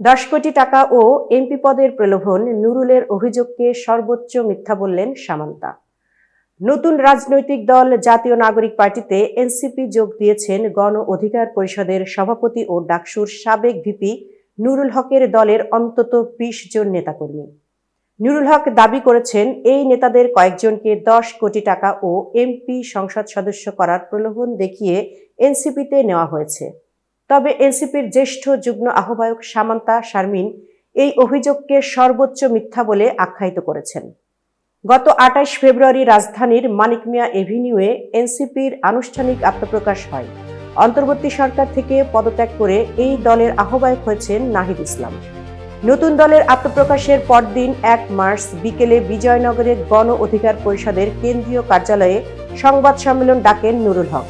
দশ কোটি টাকা ও এমপি পদের প্রলোভন নুরুলের অভিযোগকে সর্বোচ্চ মিথ্যা বললেন সামান্তা। নতুন রাজনৈতিক দল জাতীয় নাগরিক পার্টিতে এনসিপি যোগ দিয়েছেন গণ অধিকার পরিষদের সভাপতি ও ডাকসুর সাবেক ভিপি নুরুল হকের দলের অন্তত বিশ জন নেতাকর্মী। নুরুল হক দাবি করেছেন, এই নেতাদের কয়েকজনকে দশ কোটি টাকা ও এমপি সংসদ সদস্য করার প্রলোভন দেখিয়ে এনসিপিতে নেওয়া হয়েছে। তবে এনসিপির জ্যেষ্ঠ যুগ্ম আহ্বায়ক সামান্তা শারমিন এই অভিযোগকে সর্বোচ্চ মিথ্যা বলে আখ্যায়িত করেছেন। গত আঠাশ ফেব্রুয়ারি রাজধানীর মানিক মিয়া এভিনিউয়ে এনসিপির আনুষ্ঠানিক আত্মপ্রকাশ হয়। অন্তর্বর্তী সরকার থেকে পদত্যাগ করে এই দলের আহ্বায়ক হয়েছেন নাহিদ ইসলাম। নতুন দলের আত্মপ্রকাশের পরদিন এক মার্চ বিকেলে বিজয়নগরের গণ অধিকার পরিষদের কেন্দ্রীয় কার্যালয়ে সংবাদ সম্মেলন ডাকেন নুরুল হক।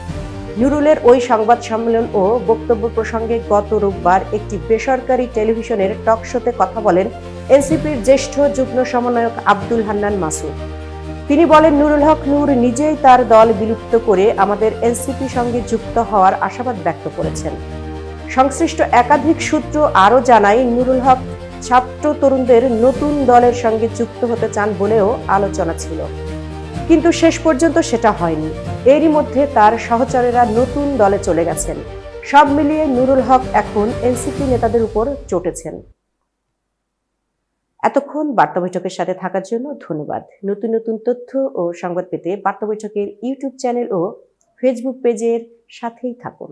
নুরুলের ওই সংবাদ সম্মেলন ও বক্তব্য প্রসঙ্গে গত রোববার একটি বেসরকারি টেলিভিশনের টক শোতে কথা বলেন এনসিপির জ্যেষ্ঠ যুগ্ম সমন্বয়ক আব্দুল হান্নান মাসুদ। তিনি বলেন, নুরুল হক নূর নিজেই তার দল বিলুপ্ত করে আমাদের এনসিপি সঙ্গে যুক্ত হওয়ার আশাবাদ ব্যক্ত করেছেন। সংশ্লিষ্ট একাধিক সূত্র আরও জানায়, নুরুল হক ছাত্র তরুণদের নতুন দলের সঙ্গে যুক্ত হতে চান বলেও আলোচনা ছিল। কিন্তু শেষ পর্যন্ত সেটা হয়নি। এরই মধ্যে তার সহচরেরা নতুন দলে চলে গেছেন। সব মিলিয়ে নুরুল হক এখন এনসিপি নেতাদের উপর চটেছেন। এতক্ষণ বার্তা বৈঠকের সাথে থাকার জন্য ধন্যবাদ। নতুন নতুন তথ্য ও সংবাদ পেতে বার্তা বৈঠকের ইউটিউব চ্যানেল ও ফেসবুক পেজের সাথেই থাকুন।